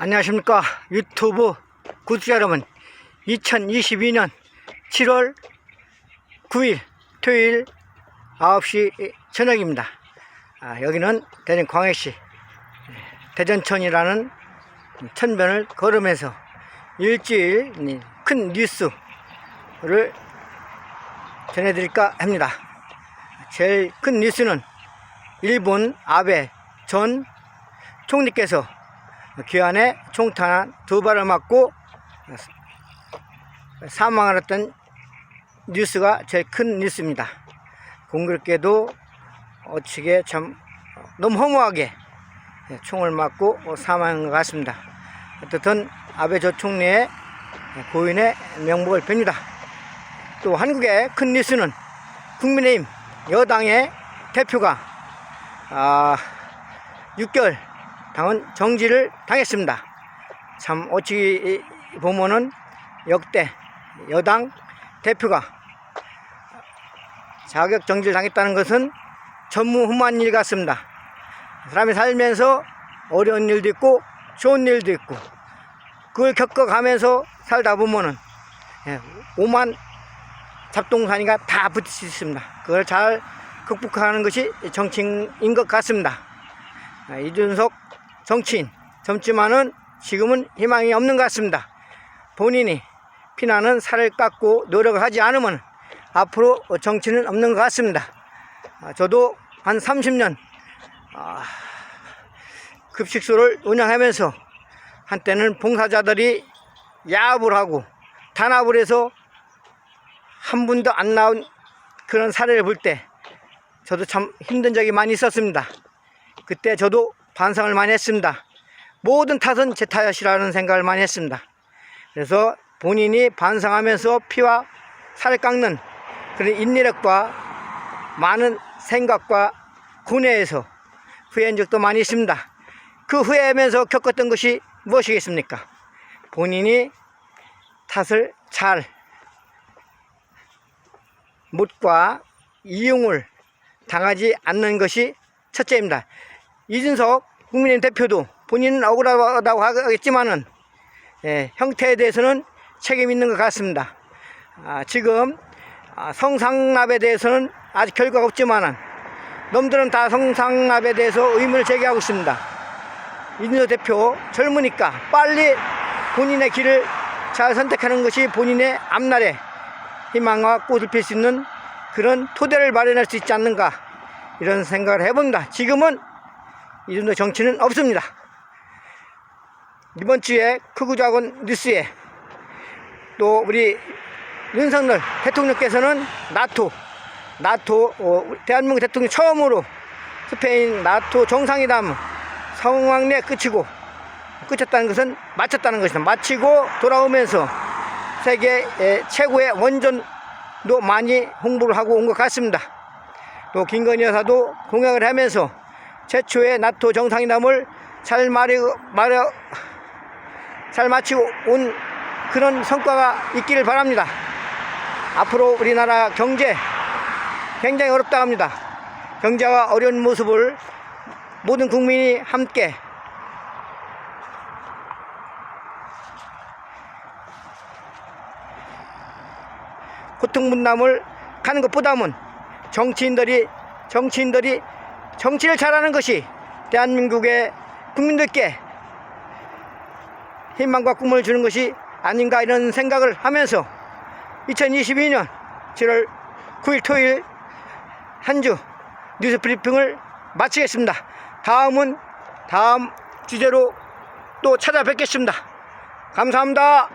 안녕하십니까 유튜브 구독자 여러분. 2022년 7월 9일 토요일 9시 저녁입니다. 아, 여기는 대전 광해시 대전천이라는 천변을 걸으면서 일주일 큰 뉴스를 전해드릴까 합니다. 제일 큰 뉴스는 일본 아베 전 총리께서 귀환에 총탄 두 발을 맞고 사망을 했던 뉴스가 제일 큰 뉴스입니다. 공교롭게도 어찌게 참 너무 허무하게 총을 맞고 사망한 것 같습니다. 어떻든 아베 전 총리의 고인의 명복을 빕니다. 또 한국의 큰 뉴스는 국민의힘 여당의 대표가 아, 6개월 당원 정지를 당했습니다. 참 어찌 보면은 역대 여당 대표가 자격 정지를 당했다는 것은 전무후무한 일 같습니다. 사람이 살면서 어려운 일도 있고 좋은 일도 있고 그걸 겪어가면서 살다 보면은 예, 오만 잡동사니가 다 붙을 수 있습니다. 그걸 잘 극복하는 것이 정치인 것 같습니다. 아, 이준석 정치인 젊지만은 지금은 희망이 없는 것 같습니다. 본인이 피나는 살을 깎고 노력을 하지 않으면 앞으로 정치는 없는 것 같습니다. 아, 저도 한 30년 아, 급식소를 운영하면서 한때는 봉사자들이 야합을 하고 단합을 해서 한 분도 안 나온 그런 사례를 볼 때 저도 참 힘든 적이 많이 있었습니다. 그때 저도 반성을 많이 했습니다. 모든 탓은 제 탓이라는 생각을 많이 했습니다. 그래서 본인이 반성하면서 피와 살을 깎는 그런 인내력과 많은 생각과 군회에서 후회한 적도 많이 있습니다. 그 후회하면서 겪었던 것이 무엇이겠습니까? 본인이 탓을 잘 못과 이용을 당하지 않는 것이 첫째입니다. 이준석 국민의힘 대표도 본인은 억울하다고 하겠지만은 예, 형태에 대해서는 책임 있는 것 같습니다. 아, 지금 아, 성상납에 대해서는 아직 결과가 없지만은 놈들은 다 성상납에 대해서 의문을 제기하고 있습니다. 이준석 대표 젊으니까 빨리 본인의 길을 잘 선택하는 것이 본인의 앞날에 희망과 꽃을 필 수 있는 그런 토대를 마련할 수 있지 않는가 이런 생각을 해봅니다. 지금은 이 정도 정치는 없습니다. 이번 주에 크고 작은 뉴스에 또 우리 윤석열 대통령께서는 나토 나토 어, 대한민국 대통령 처음으로 스페인 나토 정상회담 성황리에 끝이고 끝쳤다는 것은 마쳤다는 것이다. 마치고 돌아오면서 세계 최고의 원전도 많이 홍보를 하고 온 것 같습니다. 또 김건희 여사도 공약을 하면서 최초의 나토 정상회담을 잘 마려, 마려, 잘 마치고 온 그런 성과가 있기를 바랍니다. 앞으로 우리나라 경제 굉장히 어렵다 합니다. 경제가 어려운 모습을 모든 국민이 함께 고통 분담을 하는 것보다는 정치인들이 정치인들이 정치를 잘하는 것이 대한민국의 국민들께 희망과 꿈을 주는 것이 아닌가 이런 생각을 하면서 2022년 7월 9일 토요일 한 주 뉴스 브리핑을 마치겠습니다. 다음은 다음 주제로 또 찾아뵙겠습니다. 감사합니다.